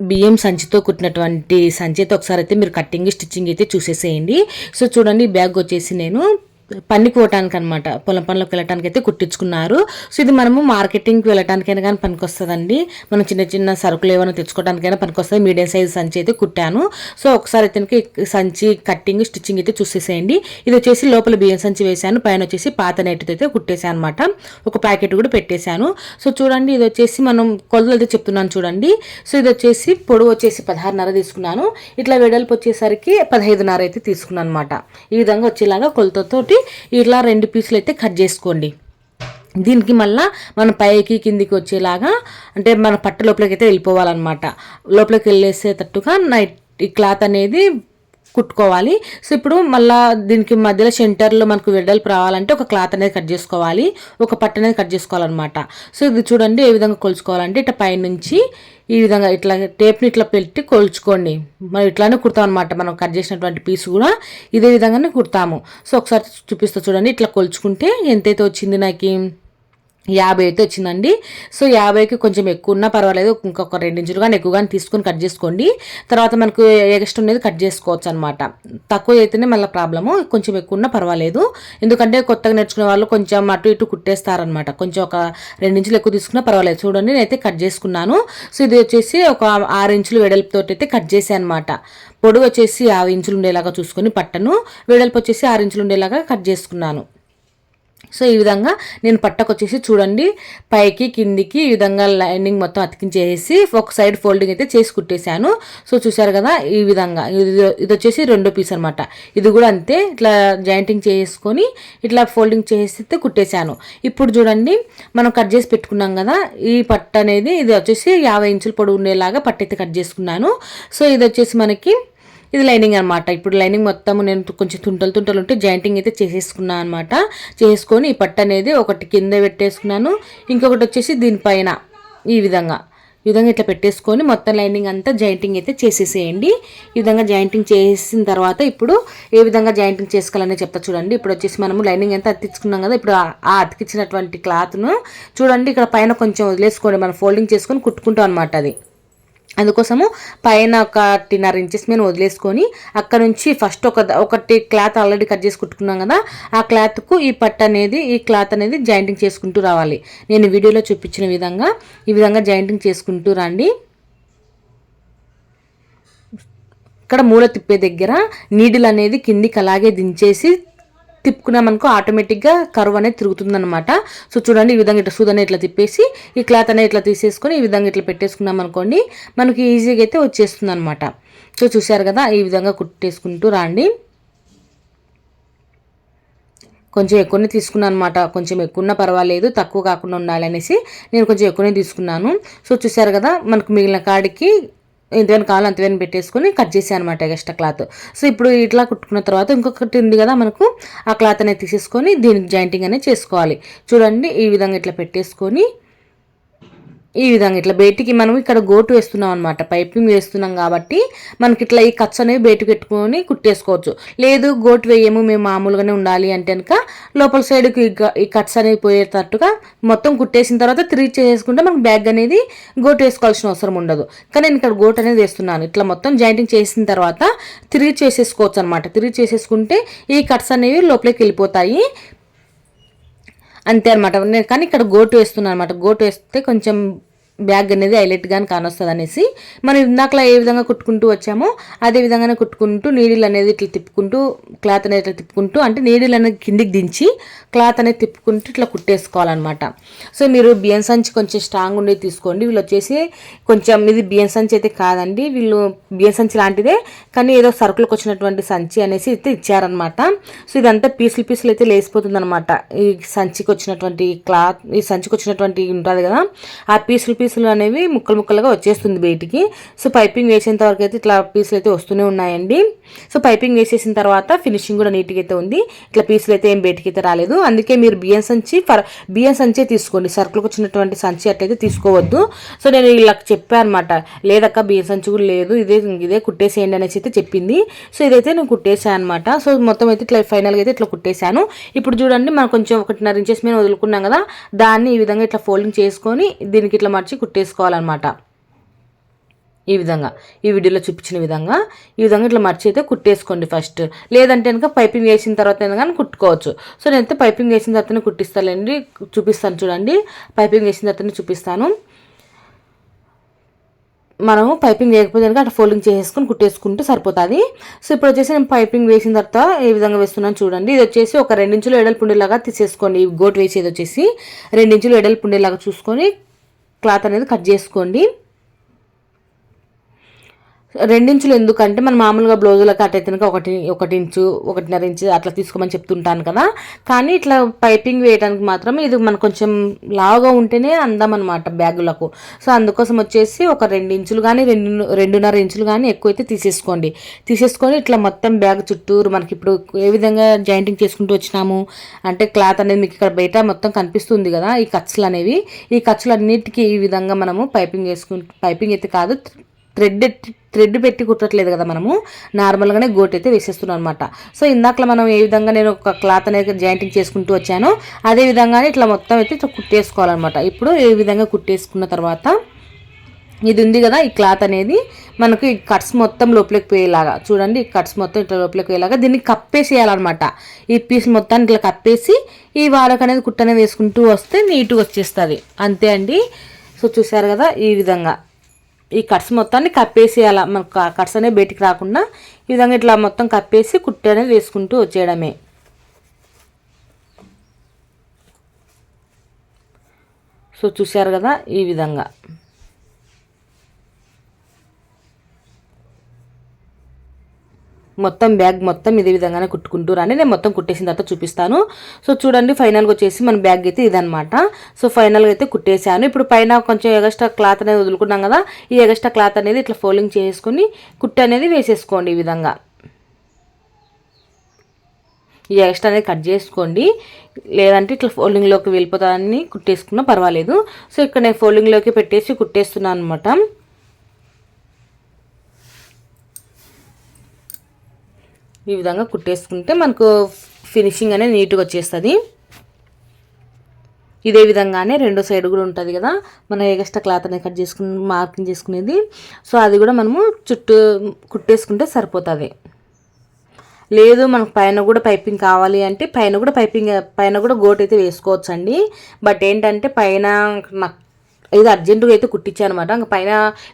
బియ్యం సంచితో కుట్టినటువంటి సంచి అయితే ఒకసారి అయితే మీరు కట్టింగ్ స్టిచ్చింగ్ అయితే చూసేసేయండి. సో చూడండి బ్యాగ్ వచ్చేసి నేను పనికి పోవటానికి అనమాట పొలం పనులకు వెళ్ళటానికి అయితే కుట్టించుకున్నారు. సో ఇది మనము మార్కెటింగ్కి వెళ్ళటానికైనా కానీ పనికొస్తుందండి. మనం చిన్న చిన్న సరుకులు ఏమైనా తెచ్చుకోవడానికైనా పనికొస్తుంది. మీడియం సైజ్ సంచి అయితే కుట్టాను. సో ఒకసారి అయితే సంచి కట్టింగ్ స్టిచ్చింగ్ అయితే చూసేసేయండి. ఇది వచ్చేసి లోపల బియ్యం సంచి వేశాను. పైన వచ్చేసి పాత నెట్తో అయితే కుట్టేశాను అనమాట ఒక ప్యాకెట్ కూడా పెట్టేశాను. సో చూడండి ఇది వచ్చేసి మనం కొలతలు అయితే చెప్తున్నాను చూడండి. సో ఇది వచ్చేసి పొడవు వచ్చేసి పదహారున్నర తీసుకున్నాను. ఇట్లా వెడల్పు వచ్చేసరికి పదహైదున్నర అయితే తీసుకున్నాను అనమాట ఈ విధంగా వచ్చేలాగా కొలతతోటి ఇట్లా రెండు పీసులు అయితే కట్ చేసుకోండి. దీనికి మళ్ళా మన పైకి కిందికి వచ్చేలాగా అంటే మన పట్ట లోపలికి అయితే వెళ్ళిపోవాలన్నమాట. లోపలికి వెళ్ళేసేటట్టుగా నైట్ ఈ క్లాత్ అనేది కుట్టుకోవాలి. సో ఇప్పుడు మళ్ళా దీనికి మధ్యలో సెంటర్లో మనకు వెడల్పు రావాలంటే ఒక క్లాత్ అనేది కట్ చేసుకోవాలి. ఒక పట్టు అనేది కట్ చేసుకోవాలన్నమాట. సో ఇది చూడండి ఏ విధంగా కొలుచుకోవాలంటే ఇట్లా పైనుంచి ఈ విధంగా ఇట్లా టేప్ని ఇట్లా పెట్టి కొలుచుకోండి. మనం ఇట్లానే కుడతాం అనమాట మనం కట్ చేసినటువంటి పీస్ కూడా. ఇదే విధంగానే కుడతాము. సో ఒకసారి చూపిస్తా చూడండి. ఇట్లా కొలుచుకుంటే ఎంతైతే వచ్చింది నాకు? యాభై అయితే వచ్చిందండి. సో యాభైకి కొంచెం ఎక్కువ ఉన్నా పర్వాలేదు. ఇంకొక రెండు ఇంచులు కానీ ఎక్కువ కానీ తీసుకొని కట్ చేసుకోండి. తర్వాత మనకు ఎక్స్ట్రా ఉండేది కట్ చేసుకోవచ్చు అనమాట తక్కువ అయితేనే మళ్ళీ ప్రాబ్లము. కొంచెం ఎక్కువ ఉన్నా పర్వాలేదు. ఎందుకంటే కొత్తగా నేర్చుకునే వాళ్ళు కొంచెం అటు ఇటు కుట్టేస్తారనమాట కొంచెం ఒక రెండించులు ఎక్కువ తీసుకున్నా పర్వాలేదు. చూడండి నేనైతే కట్ చేసుకున్నాను. సో ఇది వచ్చేసి ఒక ఆరు ఇంచులు వెడల్పుతో అయితే కట్ చేసాను అనమాట పొడుగు వచ్చేసి ఆరు ఇంచులు ఉండేలాగా చూసుకొని పట్టను. వెడల్పు వచ్చేసి ఆరు ఇంచులు ఉండేలాగా కట్ చేసుకున్నాను. సో ఈ విధంగా నేను పట్టకొచ్చేసి చూడండి. పైకి కిందికి ఈ విధంగా లైనింగ్ మొత్తం అతికించేసి ఒక సైడ్ ఫోల్డింగ్ అయితే చేసి కుట్టేశాను. సో చూసారు కదా ఈ విధంగా. ఇది ఇది వచ్చేసి రెండో పీస్ అనమాట ఇది కూడా అంతే ఇట్లా జాయింటింగ్ చేసుకొని ఇట్లా ఫోల్డింగ్ చేసి కుట్టేశాను. ఇప్పుడు చూడండి మనం కట్ చేసి పెట్టుకున్నాం కదా ఈ పట్ట అనేది ఇది వచ్చేసి యాభై ఇంచుల పొడవు ఉండేలాగా పట్టయితే కట్ చేసుకున్నాను. సో ఇది వచ్చేసి మనకి ఇది లైనింగ్ అనమాట ఇప్పుడు లైనింగ్ మొత్తం నేను కొంచెం తుంటలు తుంటలు ఉంటే జాయింటింగ్ అయితే చేసేసుకున్నాను అనమాట చేసుకొని ఈ పట్టు అనేది ఒకటి కింద పెట్టేసుకున్నాను. ఇంకొకటి వచ్చేసి దీనిపైన ఈ విధంగా. ఈ విధంగా ఇట్లా పెట్టేసుకొని మొత్తం లైనింగ్ అంతా జాయింటింగ్ అయితే చేసేసేయండి. ఈ విధంగా జాయింటింగ్ చేసిన తర్వాత ఇప్పుడు ఏ విధంగా జాయింటింగ్ చేసుకోవాలని చెప్తా చూడండి. ఇప్పుడు వచ్చేసి మనము లైనింగ్ అంతా అతికించుకున్నాం కదా ఇప్పుడు ఆ అతికించినటువంటి క్లాత్ను చూడండి. ఇక్కడ పైన కొంచెం వదిలేసుకోండి. మనం ఫోల్డింగ్ చేసుకొని కుట్టుకుంటాం అనమాట అది. అందుకోసము పైన ఒక టిన్నర్ ఇంచెస్ మీద వదిలేసుకొని అక్కడ నుంచి ఫస్ట్ ఒక ఒకటి క్లాత్ ఆల్రెడీ కట్ చేసి కుట్టుకున్నాం కదా ఆ క్లాత్కు ఈ పట్టు అనేది ఈ క్లాత్ అనేది జాయింటింగ్ చేసుకుంటూ రావాలి. నేను వీడియోలో చూపించిన విధంగా ఈ విధంగా జాయింటింగ్ చేసుకుంటూ రండి. ఇక్కడ మూల తిప్పే దగ్గర నీడిల్ అనేది కిందికి అలాగే దించేసి తిప్పుకున్నామనుకో ఆటోమేటిక్గా కరువు అనేది తిరుగుతుందనమాట సో చూడండి ఈ విధంగా ఇట్లా సూదనే ఇట్లా తిప్పేసి ఈ క్లాత్ అనేది ఇట్లా తీసేసుకొని ఈ విధంగా ఇట్లా పెట్టేసుకున్నాం అనుకోండి మనకి ఈజీగా అయితే వచ్చేస్తుంది అనమాట సో చూసారు కదా ఈ విధంగా కుట్టేసుకుంటూ రాండి. కొంచెం ఎక్కువనే తీసుకున్నాను అనమాట కొంచెం ఎక్కువ పర్వాలేదు తక్కువ కాకుండా ఉండాలనేసి నేను కొంచెం ఎక్కువనే తీసుకున్నాను. సో చూసారు కదా మనకు మిగిలిన కాడికి ఎంతవైనా కావాలో అంతవైనా పెట్టేసుకొని కట్ చేసాను అనమాట ఎక్స్ట్రా క్లాత్ సో ఇప్పుడు ఇట్లా కుట్టుకున్న తర్వాత ఇంకొకటి ఉంది కదా మనకు ఆ క్లాత్ అనేది తీసేసుకొని దీనికి జాయింటింగ్ అనేది చేసుకోవాలి. చూడండి ఈ విధంగా ఇట్లా పెట్టేసుకొని ఈ విధంగా ఇట్లా బయటికి మనం ఇక్కడ గోటు వేస్తున్నాం అనమాట పైపింగ్ వేస్తున్నాం కాబట్టి మనకి ఇట్లా ఈ కట్స్ అనేవి బయటకు పెట్టుకొని కుట్టేసుకోవచ్చు. లేదు గోటు వేయము మేము మామూలుగానే ఉండాలి అంటే కనుక లోపల సైడ్కి ఈ కట్స్ అనేవి పోయేటట్టుగా మొత్తం కుట్టేసిన తర్వాత తిరిగి చేసుకుంటే మనకు బ్యాగ్ అనేది గోటు వేసుకోవాల్సిన అవసరం ఉండదు. కానీ నేను ఇక్కడ గోటు అనేది వేస్తున్నాను. ఇట్లా మొత్తం జాయింటింగ్ చేసిన తర్వాత తిరిగి చేసేసుకోవచ్చు అనమాట తిరిగి చేసేసుకుంటే ఈ కట్స్ అనేవి లోపలికి వెళ్ళిపోతాయి. అంతే అనమాట నేను కానీ ఇక్కడ గోటు వేస్తున్నాను అనమాట గోటు వేస్తే కొంచెం బ్యాగ్ అనేది హైలైట్గానే కానొస్తుంది అనేసి మనం ఇందాకలా ఏ విధంగా కుట్టుకుంటూ వచ్చామో అదే విధంగానే కుట్టుకుంటూ నీడిల్ అనేది ఇట్లా తిప్పుకుంటూ క్లాత్ అనేది ఇట్లా తిప్పుకుంటూ అంటే నీడిల్ అనేది కిందికి దించి క్లాత్ అనేది తిప్పుకుంటూ ఇట్లా కుట్టేసుకోవాలన్నమాట. సో మీరు బియ్యం సంచి కొంచెం స్ట్రాంగ్ ఉండేది తీసుకోండి. వీళ్ళు వచ్చేసి కొంచెం ఇది బియ్యం సంచి అయితే కాదండి. వీళ్ళు బియ్యం సంచి లాంటిదే కానీ ఏదో సరుకులకు వచ్చినటువంటి సంచి అనేసి అయితే ఇచ్చారనమాట సో ఇదంతా పీసులు పీసులు అయితే లేసిపోతుంది అనమాట ఈ సంచికి వచ్చినటువంటి క్లాత్ ఈ సంచికి వచ్చినటువంటి ఉంటుంది కదా ఆ పీసులు పీసులు అనేవి ముక్కలు ముక్కలుగా వచ్చేస్తుంది బయటికి. సో పైపింగ్ వేసేంత వరకు అయితే ఇట్లా పీసులు అయితే వస్తూనే ఉన్నాయండి. సో పైపింగ్ వేసేసిన తర్వాత ఫినిషింగ్ కూడా నీట్గా అయితే ఉంది. ఇట్లా పీసులు అయితే ఏం బయటికి అయితే రాలేదు. అందుకే మీరు బియ్యం సంచి ఫర్ బియ్యం సంచే తీసుకోండి. సర్కులకు వచ్చినటువంటి సంచి అట్లయితే తీసుకోవద్దు. సో నేను ఇలా చెప్పాను అనమాట లేదక్క బియ్యం సంచి కూడా లేదు. ఇదే ఇదే కుట్టేసేయండి అనేసి అయితే చెప్పింది. సో ఇదైతే నేను కుట్టేసాను అనమాట సో మొత్తం అయితే ఇట్లా ఫైనల్గా అయితే ఇట్లా కుట్టేశాను. ఇప్పుడు చూడండి మనం కొంచెం ఒకటిన్నర ఇంచెస్ మీద వదులుకున్నాం కదా దాన్ని ఈ విధంగా ఇట్లా ఫోల్డింగ్ చేసుకొని దీనికి ఇట్లా మర్చి కుట్టేసుకోవాలన్నమాట. ఈ విధంగా ఈ వీడియోలో చూపించిన విధంగా ఈ విధంగా ఇట్లా మర్చి అయితే కుట్టేసుకోండి ఫస్ట్. లేదంటే కనుక పైపింగ్ వేసిన తర్వాత కానీ కుట్టుకోవచ్చు. సో నేనైతే పైపింగ్ వేసిన తర్వాతనే కుట్టిస్తానండి చూపిస్తాను చూడండి. పైపింగ్ వేసిన తర్వాతనే చూపిస్తాను. మనము పైపింగ్ వేయకపోతే కనుక అట్లా ఫోల్డింగ్ చేసేసుకొని కుట్టేసుకుంటే సరిపోతుంది. సో ఇప్పుడు వచ్చేసి నేను పైపింగ్ వేసిన తర్వాత ఏ విధంగా వేస్తున్నాను చూడండి. ఇది వచ్చేసి ఒక రెండించులు ఎడలు పుండేలాగా తీసేసుకోండి గోటు వేసేది వచ్చేసి రెండించులు ఎడలు పుండేలాగా చూసుకొని క్లాత్ అనేది కట్ చేసుకోండి. రెండించులు ఎందుకంటే మనం మామూలుగా బ్లౌజుల కట్ అయితే ఒకటి ఒకటి ఇంచు ఒకటిన్నర ఇంచు అట్లా తీసుకోమని చెప్తుంటాను కదా. కానీ ఇట్లా పైపింగ్ వేయడానికి మాత్రం ఇది మనకు కొంచెం లావుగా ఉంటేనే అందం అనమాట బ్యాగులకు. సో అందుకోసం వచ్చేసి ఒక రెండు ఇంచులు కానీ రెండు రెండున్నర ఇంచులు కానీ ఎక్కువైతే తీసేసుకోండి. తీసేసుకొని ఇట్లా మొత్తం బ్యాగ్ చుట్టూరు మనకి ఇప్పుడు ఏ విధంగా జాయింటింగ్ చేసుకుంటూ వచ్చినాము అంటే క్లాత్ అనేది మీకు ఇక్కడ బయట మొత్తం కనిపిస్తుంది కదా ఈ ఖర్చులు అనేవి. ఈ ఖర్చులు అన్నిటికీ ఈ విధంగా మనము పైపింగ్ చేసుకుంటూ పైపింగ్ అయితే కాదు థ్రెడ్ థ్రెడ్ పెట్టి కుట్టట్లేదు కదా మనము. నార్మల్గానే గోట్ అయితే వేసేస్తున్నాం అనమాట సో ఇందాక మనం ఏ విధంగా నేను ఒక క్లాత్ అనేది జాయింటింగ్ చేసుకుంటూ వచ్చానో అదే విధంగానే ఇట్లా మొత్తం అయితే కుట్టేసుకోవాలన్నమాట. ఇప్పుడు ఏ విధంగా కుట్టేసుకున్న తర్వాత ఇది ఉంది కదా ఈ క్లాత్ అనేది మనకు ఈ కట్స్ మొత్తం లోపలికి పోయేలాగా చూడండి ఈ కట్స్ మొత్తం ఇట్లా లోపలికి పోయేలాగా దీన్ని కప్పేసేయాలన్నమాట. ఈ పీస్ మొత్తాన్ని ఇట్లా కప్పేసి ఈ వాడక అనేది కుట్టనే వేసుకుంటూ వస్తే నీట్గా వచ్చేస్తుంది. అంతే అండి. సో చూసారు కదా ఈ విధంగా. ఈ కట్స్ మొత్తాన్ని కప్పేసి అలా మనకు కట్స్ అనేవి బయటికి రాకుండా ఈ విధంగా ఇట్లా మొత్తం కప్పేసి కుట్టి అనేది వేసుకుంటూ వచ్చేయడమే. సో చూశారు కదా ఈ విధంగా. మొత్తం బ్యాగ్ మొత్తం ఇదే విధంగానే కుట్టుకుంటారు అని నేను మొత్తం కుట్టేసిన తర్వాత చూపిస్తాను. సో చూడండి ఫైనల్గా వచ్చేసి మన బ్యాగ్ అయితే ఇదనమాట సో ఫైనల్గా అయితే కుట్టేశాను. ఇప్పుడు పైన కొంచెం ఎగస్ట్రా క్లాత్ అనేది వదులుకున్నాం కదా ఈ ఎగస్ట్రా క్లాత్ అనేది ఇట్లా ఫోల్డింగ్ చేసుకొని కుట్టు అనేది వేసేసుకోండి ఈ విధంగా. ఈ ఎక్స్ట్రా అనేది కట్ చేసుకోండి. లేదంటే ఇట్లా ఫోల్డింగ్లోకి వెళ్ళిపోతానని కుట్టేసుకున్నా పర్వాలేదు. సో ఇక్కడ నేను ఫోల్డింగ్లోకి పెట్టేసి కుట్టేస్తున్నాను అనమాట ఈ విధంగా కుట్టేసుకుంటే మనకు ఫినిషింగ్ అనేది నీట్గా వచ్చేస్తుంది. ఇదే విధంగానే రెండో సైడ్ కూడా ఉంటుంది కదా మనం ఎగస్ట్రా క్లాత్ అనేది కట్ చేసుకుని మార్కింగ్ చేసుకునేది. సో అది కూడా మనము చుట్టూ కుట్టేసుకుంటే సరిపోతుంది. లేదు మనకు పైన కూడా పైపింగ్ కావాలి అంటే పైన కూడా పైపింగ్ పైన కూడా గోట్ అయితే వేసుకోవచ్చండి. బట్ ఏంటంటే పైన నాకు ఇది అర్జెంటుగా అయితే కుట్టించాను అనమాట ఇంకా పైన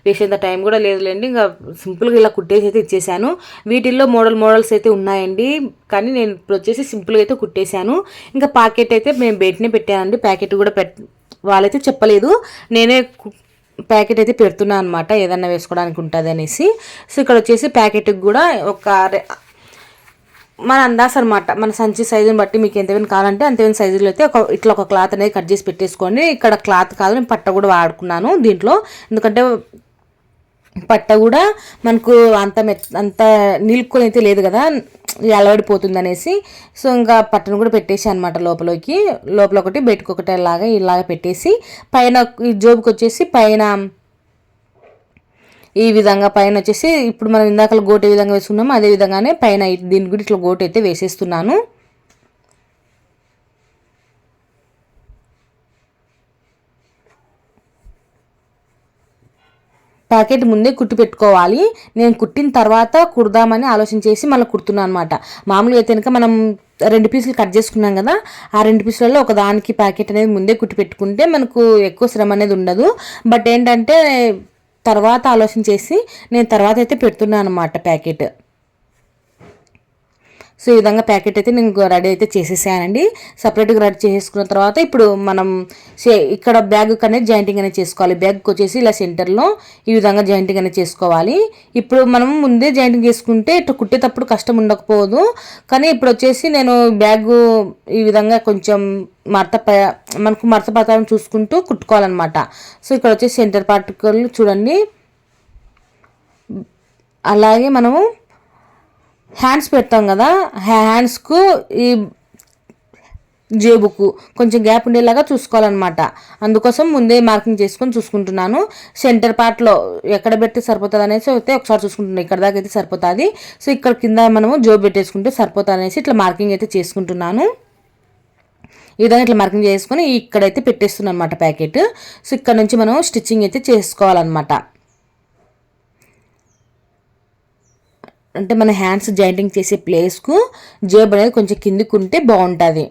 వేసేంత టైం కూడా లేదులేండి. ఇంకా సింపుల్గా ఇలా కుట్టేసి అయితే ఇచ్చేసాను. వీటిల్లో మోడల్ మోడల్స్ అయితే ఉన్నాయండి. కానీ నేను ఇప్పుడు వచ్చేసి సింపుల్గా అయితే కుట్టేశాను. ఇంకా ప్యాకెట్ అయితే మేము బయటనే పెట్టానండి. ప్యాకెట్ కూడా పెట్ వాళ్ళైతే చెప్పలేదు. నేనే ప్యాకెట్ అయితే పెడుతున్నాను అనమాట. ఏదన్నా వేసుకోవడానికి ఉంటుంది అనేసి సో ఇక్కడ వచ్చేసి ప్యాకెట్కి కూడా ఒక మన అందాస్ అనమాట మన సంచి సైజుని బట్టి మీకు ఎంతవైనా కావాలంటే అంతవైన సైజులో అయితే ఒక ఇట్లా ఒక క్లాత్ అనేది కట్ చేసి పెట్టేసుకోండి. ఇక్కడ క్లాత్ కాదు నేను పట్ట కూడా వాడుకున్నాను దీంట్లో. ఎందుకంటే పట్ట కూడా మనకు అంత మెత్ అంత నిలుపుకొని అయితే లేదు కదా అలవడిపోతుంది అనేసి. సో ఇంకా పట్టను కూడా పెట్టేసి అనమాట లోపలికి. లోపల ఒకటి బయటకు ఒకటి ఇలాగా ఇలాగ పెట్టేసి పైన ఈ జోబుకి వచ్చేసి పైన ఈ విధంగా పైన వచ్చేసి ఇప్పుడు మనం ఇందాక గోటు ఏ విధంగా వేసుకున్నామో అదే విధంగానే పైన దీని కూడా ఇట్లా గోటు అయితే వేసేస్తున్నాను. ప్యాకెట్ ముందే కుట్టి పెట్టుకోవాలి. నేను కుట్టిన తర్వాత కుడదామని ఆలోచన చేసి మళ్ళీ కుడుతున్నాను అనమాట మామూలుగా అయితే కనుక మనం రెండు పీసులు కట్ చేసుకున్నాం కదా ఆ రెండు పీసులలో ఒక దానికి ప్యాకెట్ అనేది ముందే కుట్టి పెట్టుకుంటే మనకు ఎక్కువ శ్రమ అనేది ఉండదు. బట్ ఏంటంటే తర్వాత ఆలోచన చేసి నేను తర్వాత అయితే పెడుతున్నాను అనమాట ప్యాకెట్. సో ఈ విధంగా ప్యాకెట్ అయితే నేను రెడీ అయితే చేసేసానండి. సపరేట్గా రెడీ చేసుకున్న తర్వాత ఇప్పుడు మనం ఇక్కడ బ్యాగ్ అనేది జాయింటింగ్ అనేది చేసుకోవాలి. బ్యాగ్కి వచ్చేసి ఇలా సెంటర్లో ఈ విధంగా జాయింటింగ్ అనేది చేసుకోవాలి. ఇప్పుడు మనం ముందే జాయింటింగ్ చేసుకుంటే ఇట్లా కుట్టేటప్పుడు కష్టం ఉండకపోదు. కానీ ఇప్పుడు వచ్చేసి నేను బ్యాగ్ ఈ విధంగా కొంచెం మడత మనకు మడత పత్రం చూసుకుంటూ కుట్టుకోవాలన్నమాట. సో ఇక్కడ వచ్చేసి సెంటర్ పార్టికల్ చూడండి. అలాగే మనము హ్యాండ్స్ పెడతాం కదా హ్యాండ్స్కు ఈ జేబుకు కొంచెం గ్యాప్ ఉండేలాగా చూసుకోవాలన్నమాట. అందుకోసం ముందే మార్కింగ్ చేసుకొని చూసుకుంటున్నాను. సెంటర్ పార్ట్లో ఎక్కడ పెడితే సరిపోతుంది అనేసి అయితే ఒకసారి చూసుకుంటున్నాను ఇక్కడ దాకా అయితే సరిపోతుంది. సో ఇక్కడ కింద మనము జోబు పెట్టేసుకుంటే సరిపోతుంది అనేసి ఇట్లా మార్కింగ్ అయితే చేసుకుంటున్నాను. ఈ విధంగా ఇట్లా మార్కింగ్ చేసుకొని ఇక్కడైతే పెట్టేస్తున్నాను అనమాట ప్యాకెట్. సో ఇక్కడ నుంచి మనం స్టిచ్చింగ్ అయితే చేసుకోవాలన్నమాట. అంటే మన హ్యాండ్స్ జాయింటింగ్ చేసే ప్లేస్కు జేబు అనేది కొంచెం కిందికి ఉంటే బాగుంటుంది.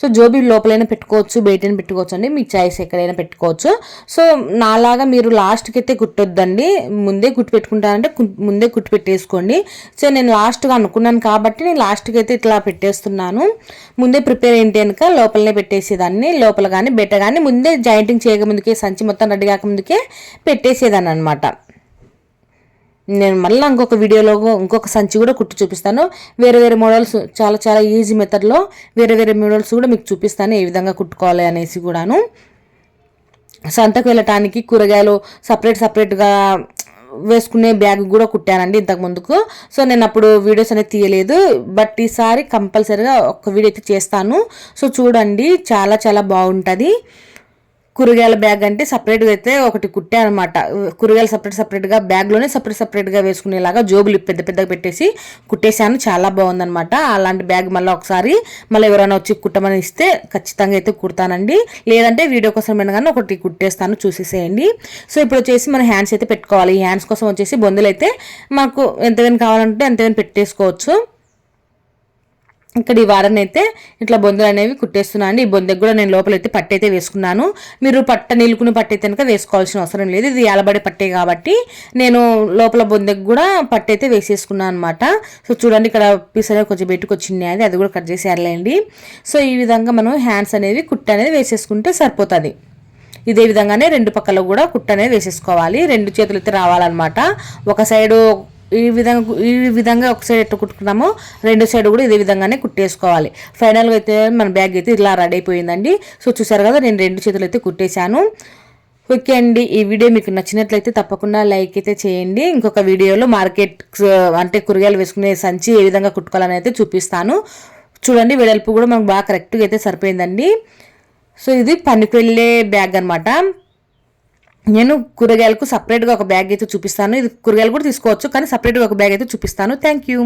సో జోబీ లోపలైనా పెట్టుకోవచ్చు బయటైనా పెట్టుకోవచ్చు అండి. మీ చాయిస్ ఎక్కడైనా పెట్టుకోవచ్చు. సో నాలాగా మీరు లాస్ట్కి అయితే కుట్టొద్దండి ముందే కుట్టి పెట్టుకుంటారంటే ముందే కుట్టి పెట్టేసుకోండి. సో నేను లాస్ట్గా అనుకున్నాను కాబట్టి నేను లాస్ట్కి అయితే ఇట్లా పెట్టేస్తున్నాను. ముందే ప్రిపేర్ ఏంటి కనుక లోపలనే పెట్టేసేదాన్ని. లోపల కానీ బెట్ట కానీ ముందే జాయింటింగ్ చేయక ముందుకే సంచి మొత్తం రెడీ కాకముందుకే పెట్టేసేదాన్ని అనమాట నేను మళ్ళీ ఇంకొక వీడియోలో ఇంకొక సంచి కూడా కుట్టి చూపిస్తాను. వేరే వేరే మోడల్స్ చాలా చాలా ఈజీ మెథడ్లో వేరే వేరే మోడల్స్ కూడా మీకు చూపిస్తాను ఏ విధంగా కుట్టుకోవాలి అనేసి కూడాను. సంతకు వెళ్ళటానికి కూరగాయలు సపరేట్ సపరేట్గా వేసుకునే బ్యాగ్ కూడా కుట్టానండి ఇంతకు ముందుకు. సో నేను అప్పుడు వీడియోస్ అనేది తీయలేదు. బట్ ఈసారి కంపల్సరీగా ఒక వీడియో అయితే చేస్తాను. సో చూడండి చాలా చాలా బాగుంటుంది. కూరగాయల బ్యాగ్ అంటే సపరేట్గా అయితే ఒకటి కుట్టే అనమాట కూరగాయలు సపరేట్ సపరేట్గా బ్యాగ్లోనే సపరేట్ సపరేట్గా వేసుకునేలాగా జోబులు పెద్ద పెద్దగా పెట్టేసి కుట్టేశాను. చాలా బాగుందనమాట అలాంటి బ్యాగ్ మళ్ళీ ఒకసారి మళ్ళీ ఎవరైనా వచ్చి కుట్టమని ఇస్తే ఖచ్చితంగా అయితే కుడతానండి. లేదంటే వీడియో కోసం కానీ ఒకటి కుట్టేస్తాను చూసేసేయండి. సో ఇప్పుడు వచ్చేసి మన హ్యాండ్స్ అయితే పెట్టుకోవాలి. ఈ హ్యాండ్స్ కోసం వచ్చేసి బొందులు అయితే మాకు ఎంతగానో కావాలంటే ఎంతగాని పెట్టేసుకోవచ్చు. ఇక్కడ ఈ వారం అయితే ఇట్లా బొందలు అనేవి కుట్టేస్తున్నాను ఈ బొందకు కూడా నేను లోపలైతే పట్టయితే వేసుకున్నాను. మీరు పట్ట నిలుకుని పట్టయితే కనుక వేసుకోవాల్సిన అవసరం లేదు. ఇది ఎలబడి పట్టే కాబట్టి నేను లోపల బొందకు కూడా పట్టయితే వేసేసుకున్నాను అనమాట సో చూడండి ఇక్కడ పీస్ అనేది కొంచెం పెట్టుకొచ్చింది అది అది కూడా కట్ చేసేయాలండి సో ఈ విధంగా మనం హ్యాండ్స్ అనేవి కుట్ట అనేది వేసేసుకుంటే సరిపోతుంది. ఇదే విధంగానే రెండు పక్కల కూడా కుట్ట అనేది వేసేసుకోవాలి. రెండు చేతులు అయితే రావాలన్నమాట. ఒక సైడు ఈ విధంగా ఈ విధంగా ఒక సైడ్ ఎట్లా కుట్టుకున్నామో రెండు సైడ్ కూడా ఇదే విధంగానే కుట్టేసుకోవాలి. ఫైనల్గా అయితే మన బ్యాగ్ అయితే ఇలా రెడీ అయిపోయిందండి. సో చూసారు కదా నేను రెండు చేతులు అయితే కుట్టేశాను. ఓకే అండి ఈ వీడియో మీకు నచ్చినట్లయితే తప్పకుండా లైక్ అయితే చేయండి. ఇంకొక వీడియోలో మార్కెట్ uh, అంటే కూరగాయలు వేసుకునే సంచి ఏ విధంగా కుట్టుకోవాలని అయితే చూపిస్తాను. చూడండి వెడల్పు కూడా మనకు బాగా కరెక్ట్గా అయితే సరిపోయిందండి. సో ఇది పనికి వెళ్ళే బ్యాగ్ అనమాట నేను కూరగాయలకు సపరేట్గా ఒక బ్యాగ్ అయితే చూపిస్తాను. ఇది కూరగాయలు కూడా తీసుకోవచ్చు కానీ సపరేట్గా ఒక బ్యాగ్ అయితే చూపిస్తాను. Thank you